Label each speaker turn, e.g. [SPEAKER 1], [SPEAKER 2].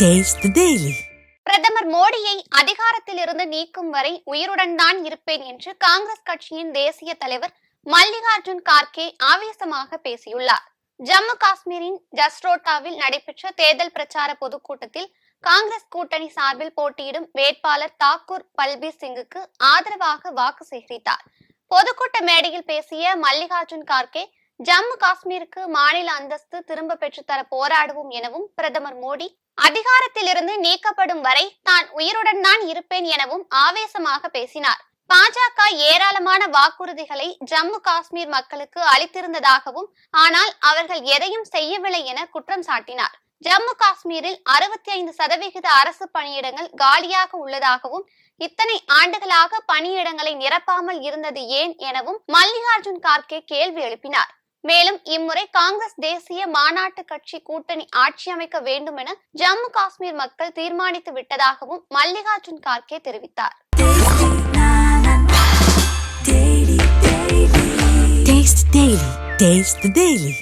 [SPEAKER 1] Taste daily
[SPEAKER 2] பிரதமர் மோடியை அதிகாரத்தில் இருந்து நீக்கும் வரை உயிருடன் தான் இருப்பேன் என்று காங்கிரஸ் கட்சியின் தேசிய தலைவர் மல்லிகார்ஜுன் கார்கே ஆவேசமாக பேசியுள்ளார். ஜம்மு காஷ்மீரின் ஜஸ்ரோட்டாவில் நடைபெற்ற தேர்தல் பிரச்சார பொதுக்கூட்டத்தில் காங்கிரஸ் கூட்டணி சார்பில் போட்டியிடும் வேட்பாளர் தாக்கூர் பல்பீர் சிங்குக்கு ஆதரவாக வாக்கு சேகரித்தார். பொதுக்கூட்ட மேடையில் பேசிய மல்லிகார்ஜுன் கார்கே ஜம்மு காஷ்மீருக்கு மாநில அந்தஸ்து திரும்ப பெற்றுத்தர போராடுவோம் எனவும் பிரதமர் மோடி அதிகாரத்திலிருந்து நீக்கப்படும் வரை தான் உயிருடன் தான் இருப்பேன் எனவும் ஆவேசமாக பேசினார். பாஜக ஏராளமான வாக்குறுதிகளை ஜம்மு காஷ்மீர் மக்களுக்கு அளித்திருந்ததாகவும் ஆனால் அவர்கள் எதையும் செய்யவில்லை என குற்றம் சாட்டினார். ஜம்மு காஷ்மீரில் அறுபத்தி ஐந்து சதவிகித அரசு பணியிடங்கள் காலியாக உள்ளதாகவும் இத்தனை ஆண்டுகளாக பணியிடங்களை நிரப்பாமல் இருந்தது ஏன் எனவும் மல்லிகார்ஜுன் கார்கே கேள்வி எழுப்பினார். மேலும் இம்முறை காங்கிரஸ் தேசிய மாநாட்டு கட்சி கூட்டணி ஆட்சி அமைக்க வேண்டும் என ஜம்மு காஷ்மீர் மக்கள் தீர்மானித்து விட்டதாகவும் மல்லிகார்ஜுன் கார்கே தெரிவித்தார்
[SPEAKER 1] Taste the Daily.